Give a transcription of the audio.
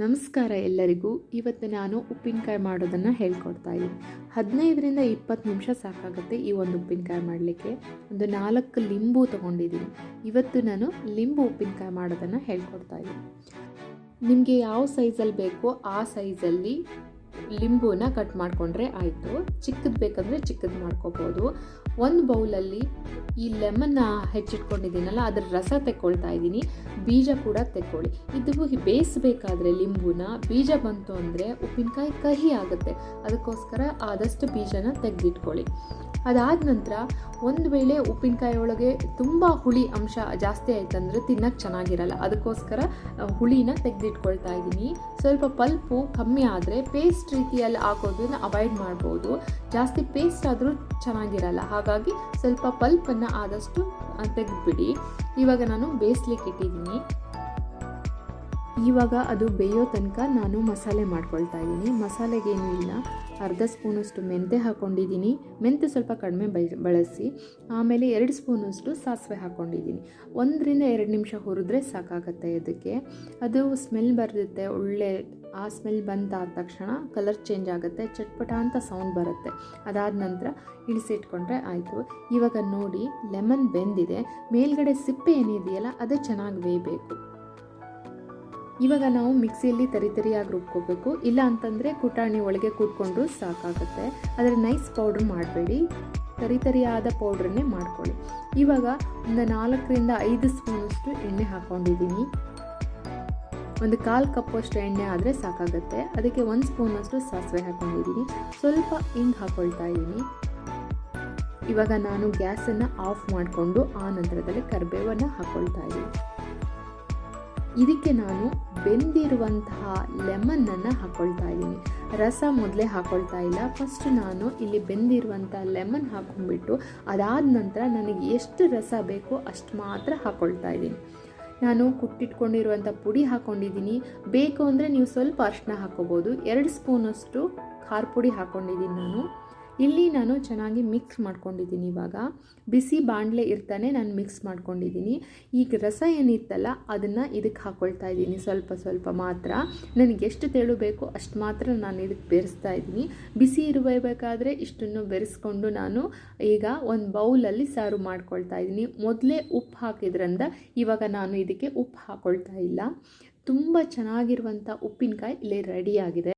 ನಮಸ್ಕಾರ ಎಲ್ಲರಿಗೂ. ಇವತ್ತು ನಾನು ಉಪ್ಪಿನಕಾಯಿ ಮಾಡೋದನ್ನು ಹೇಳ್ಕೊಡ್ತಾ ಇದ್ದೀನಿ. ಹದಿನೈದರಿಂದ ಇಪ್ಪತ್ತು ನಿಮಿಷ ಸಾಕಾಗುತ್ತೆ ಈ ಒಂದು ಉಪ್ಪಿನಕಾಯಿ ಮಾಡಲಿಕ್ಕೆ. ಒಂದು ನಾಲ್ಕು ಲಿಂಬು ತೊಗೊಂಡಿದ್ದೀನಿ. ಇವತ್ತು ನಾನು ಲಿಂಬು ಉಪ್ಪಿನಕಾಯಿ ಮಾಡೋದನ್ನು ಹೇಳ್ಕೊಡ್ತಾ ಇದ್ದೀನಿ. ನಿಮಗೆ ಯಾವ ಸೈಜಲ್ಲಿ ಬೇಕೋ ಆ ಸೈಜಲ್ಲಿ ಲಿಂಬುನ ಕಟ್ ಮಾಡಿಕೊಂಡ್ರೆ ಆಯಿತು. ಚಿಕ್ಕದು ಬೇಕಂದರೆ ಚಿಕ್ಕದು ಮಾಡ್ಕೋಬೋದು. ಒಂದು ಬೌಲಲ್ಲಿ ಈ ಲೆಮನ್ನ ಹೆಚ್ಚಿಟ್ಕೊಂಡಿದ್ದೀನಲ್ಲ, ಅದರ ರಸ ತೆಕ್ಕೊಳ್ತಾ ಇದ್ದೀನಿ. ಬೀಜ ಕೂಡ ತೆಕ್ಕೊಳ್ಳಿ. ಇದು ಬೇಯಿಸ್ಬೇಕಾದ್ರೆ ಲಿಂಬುನ, ಬೀಜ ಬಂತು ಅಂದರೆ ಉಪ್ಪಿನಕಾಯಿ ಕಹಿ ಆಗುತ್ತೆ. ಅದಕ್ಕೋಸ್ಕರ ಆದಷ್ಟು ಬೀಜನ ತೆಗೆದಿಟ್ಕೊಳ್ಳಿ. ಅದಾದ ನಂತರ ಒಂದು ವೇಳೆ ಉಪ್ಪಿನಕಾಯಿ ಒಳಗೆ ತುಂಬ ಹುಳಿ ಅಂಶ ಜಾಸ್ತಿ ಆಯ್ತಂದ್ರೆ ತಿನ್ನಕ್ಕೆ ಚೆನ್ನಾಗಿರಲ್ಲ. ಅದಕ್ಕೋಸ್ಕರ ಹುಳಿನ ತೆಗೆದಿಟ್ಕೊಳ್ತಾ ಇದ್ದೀನಿ. ಸ್ವಲ್ಪ ಪಲ್ಪು ಕಮ್ಮಿ ಆದರೆ ಪೇಸ್ಟ್ ರೀತಿಯಲ್ಲಿ ಹಾಕೋದನ್ನ ಅವಾಯ್ಡ್ ಮಾಡ್ಬೋದು. ಜಾಸ್ತಿ ಪೇಸ್ಟ್ ಆದರೂ ಚೆನ್ನಾಗಿರಲ್ಲ. ಹಾಗಾಗಿ ಸ್ವಲ್ಪ ಪಲ್ಪನ್ನು ಆದಷ್ಟು ತೆಗೆದ್ಬಿಡಿ. ಇವಾಗ ನಾನು ಬೇಯಿಸ್ಲಿಕ್ಕೆ ಇಟ್ಟಿದ್ದೀನಿ. ಇವಾಗ ಅದು ಬೇಯೋ ತನಕ ನಾನು ಮಸಾಲೆ ಮಾಡ್ಕೊಳ್ತಾ ಇದ್ದೀನಿ. ಮಸಾಲೆಗೇನೂ ಇಲ್ಲ. ಅರ್ಧ ಸ್ಪೂನಷ್ಟು ಮೆಂತೆ ಹಾಕ್ಕೊಂಡಿದ್ದೀನಿ ಮೆಂತೆ ಸ್ವಲ್ಪ ಕಡಿಮೆ ಬಳಸಿ. ಆಮೇಲೆ ಎರಡು ಸ್ಪೂನಷ್ಟು ಸಾಸಿವೆ ಹಾಕ್ಕೊಂಡಿದ್ದೀನಿ ಒಂದರಿಂದ ಎರಡು ನಿಮಿಷ ಹುರಿದ್ರೆ ಸಾಕಾಗತ್ತೆ ಅದಕ್ಕೆ ಅದು ಸ್ಮೆಲ್ ಬರುತ್ತೆ, ಒಳ್ಳೆ, ಆ ಸ್ಮೆಲ್ ಬಂದಾದ ತಕ್ಷಣ ಕಲರ್ ಚೇಂಜ್ ಆಗುತ್ತೆ, ಚಟ್ಪಟ ಅಂತ ಸೌಂಡ್ ಬರುತ್ತೆ. ಅದಾದ ನಂತರ ಇಳಿಸಿಟ್ಕೊಂಡ್ರೆ ಆಯಿತು. ಇವಾಗ ನೋಡಿ, ಲೆಮನ್ ಬೆಂದಿದೆ. ಮೇಲ್ಗಡೆ ಸಿಪ್ಪೆ ಏನಿದೆಯಲ್ಲ, ಅದು ಚೆನ್ನಾಗಿ ಬೇಯಬೇಕು. ಇವಾಗ ನಾವು ಮಿಕ್ಸಿಯಲ್ಲಿ ತರಿ ತರಿಯಾಗಿ ರುಬ್ಕೋಬೇಕು. ಇಲ್ಲ ಅಂತಂದರೆ ಕುಟಾಣಿ ಒಳಗೆ ಕೂತ್ಕೊಂಡ್ರು ಸಾಕಾಗುತ್ತೆ. ಆದರೆ ನೈಸ್ ಪೌಡ್ರ್ ಮಾಡಬೇಡಿ. ತರಿ ತರಿಯಾದ ಪೌಡ್ರನ್ನೇ ಮಾಡ್ಕೊಳ್ಳಿ. ಇವಾಗ ಒಂದು ನಾಲ್ಕರಿಂದ ಐದು ಸ್ಪೂನಷ್ಟು ಎಣ್ಣೆ ಹಾಕ್ಕೊಂಡಿದ್ದೀನಿ. ಒಂದು ಕಾಲು ಕಪ್ಪಷ್ಟು ಎಣ್ಣೆ ಆದರೆ ಸಾಕಾಗುತ್ತೆ. ಅದಕ್ಕೆ ಒಂದು ಸ್ಪೂನಷ್ಟು ಸಾಸಿವೆ ಹಾಕ್ಕೊಂಡಿದ್ದೀನಿ. ಸ್ವಲ್ಪ ಹಿಂಗೆ ಹಾಕ್ಕೊಳ್ತಾ ಇದ್ದೀನಿ. ಇವಾಗ ನಾನು ಗ್ಯಾಸನ್ನು ಆಫ್ ಮಾಡಿಕೊಂಡು ಆ ನಂತರದಲ್ಲಿ ಕರಿಬೇವನ್ನು ಹಾಕ್ಕೊಳ್ತಾ ಇದ್ದೀನಿ. ಇದಕ್ಕೆ ನಾನು ಬೆಂದಿರುವಂತಹ ಲೆಮನನ್ನು ಹಾಕ್ಕೊಳ್ತಾ ಇದ್ದೀನಿ. ರಸ ಮೊದಲೇ ಹಾಕ್ಕೊಳ್ತಾ ಇಲ್ಲ. ಫಸ್ಟ್ ನಾನು ಇಲ್ಲಿ ಬೆಂದಿರುವಂಥ ಲೆಮನ್ ಹಾಕೊಂಡ್ಬಿಟ್ಟು ಅದಾದ ನಂತರ ನನಗೆ ಎಷ್ಟು ರಸ ಬೇಕೋ ಅಷ್ಟು ಮಾತ್ರ ಹಾಕ್ಕೊಳ್ತಾ ಇದ್ದೀನಿ. ನಾನು ಕುಟ್ಟಿಟ್ಕೊಂಡಿರುವಂಥ ಪುಡಿ ಹಾಕ್ಕೊಂಡಿದ್ದೀನಿ ಬೇಕು ಅಂದರೆ ನೀವು ಸ್ವಲ್ಪ ಅರಿಶಿನ ಹಾಕ್ಕೋಬೋದು. ಎರಡು ಸ್ಪೂನಷ್ಟು ಖಾರ ಪುಡಿ ಹಾಕ್ಕೊಂಡಿದ್ದೀನಿ ನಾನು. ಇಲ್ಲಿ ನಾನು ಚೆನ್ನಾಗಿ ಮಿಕ್ಸ್ ಮಾಡ್ಕೊಂಡಿದ್ದೀನಿ ಇವಾಗ. ಬಿಸಿ ಬಾಣಲೆ ಇರ್ತಾನೆ ನಾನು ಮಿಕ್ಸ್ ಮಾಡ್ಕೊಂಡಿದ್ದೀನಿ. ಈಗ ರಸ ಏನಿತ್ತಲ್ಲ, ಅದನ್ನು ಇದಕ್ಕೆ ಹಾಕ್ಕೊಳ್ತಾ ಇದ್ದೀನಿ ಸ್ವಲ್ಪ ಸ್ವಲ್ಪ ಮಾತ್ರ. ನನಗೆ ಎಷ್ಟು ತೆಳು ಬೇಕೋ ಅಷ್ಟು ಮಾತ್ರ ನಾನು ಇದಕ್ಕೆ ಬೆರೆಸ್ತಾ ಇದ್ದೀನಿ. ಬಿಸಿ ಇರಬೇಕಾದ್ರೆ ಇಷ್ಟನ್ನು ಬೆರೆಸ್ಕೊಂಡು ನಾನು ಈಗ ಒಂದು ಬೌಲಲ್ಲಿ ಸಾರು ಮಾಡ್ಕೊಳ್ತಾ ಇದ್ದೀನಿ. ಮೊದಲೇ ಉಪ್ಪು ಹಾಕಿದ್ರಿಂದ ಇವಾಗ ನಾನು ಇದಕ್ಕೆ ಉಪ್ಪು ಹಾಕ್ಕೊಳ್ತಾ ಇಲ್ಲ. ತುಂಬ ಚೆನ್ನಾಗಿರುವಂಥ ಉಪ್ಪಿನಕಾಯಿ ಇಲ್ಲೇ ರೆಡಿಯಾಗಿದೆ